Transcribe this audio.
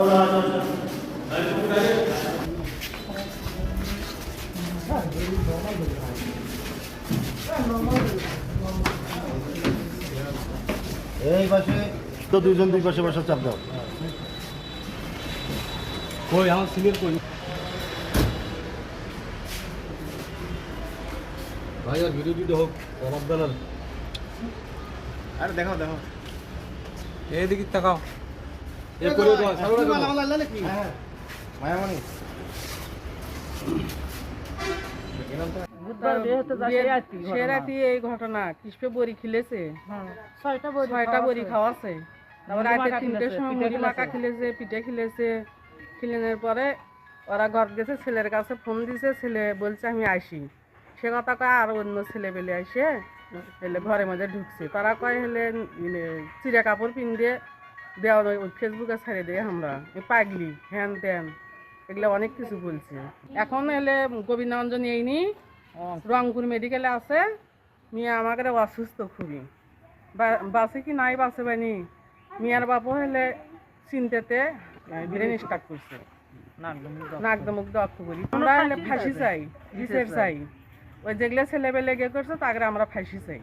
এই পাশে তো দুইজন দুই পাশে বসা চাপ দাও। কই আমার সিনিয়র কই? ভাই আর ভিডিও দিতে হোক অবাব বেলার। আরে দেখাও দেখাও এইদিকে তাকাও। মায়ামণি। সে এই ঘটনা কৃষ্ণ বড়ি খিলেছে? ছয়টা বড়ি খাওয়াছে। তারপর রাতে তিনটের সময় মুড়ি মাখা খিলেছে। পিঠে খিলেছে। খিলেনের পরে ওরা ঘর গেছে ছেলের কাছে ফোন দিছে ছেলে বলছে আমি আসি সে কথা কয় আর অন্য ছেলে পেলে আসে এলে ঘরের মধ্যে ঢুকছে। তারা কয় হলে ইলে চিরা কাপড় পিন দিয়ে দেওয়া ওই ফেসবুকে ছেড়ে দেয় আমরা। পাগলি, হ্যান ত্যান, এগুলো অনেক কিছু বলছে। এখন এলে গোবিন্দগঞ্জ নিয়ে নি রংপুর মেডিকেলে আছে। মিয়া আমাকে অসুস্থ খুবই। বাসে কি নাই, বাসে বানি মিয়ার বাপু হলে চিনতেতে ব্রেন স্টার্ট করছে। নাক দমুক দক্ষ করি আমরা ফাঁসি চাই, বিচার চাই। ওই যেগুলো ছেলেবেলে গে করছে তাকে আমরা ফাঁসি চাই।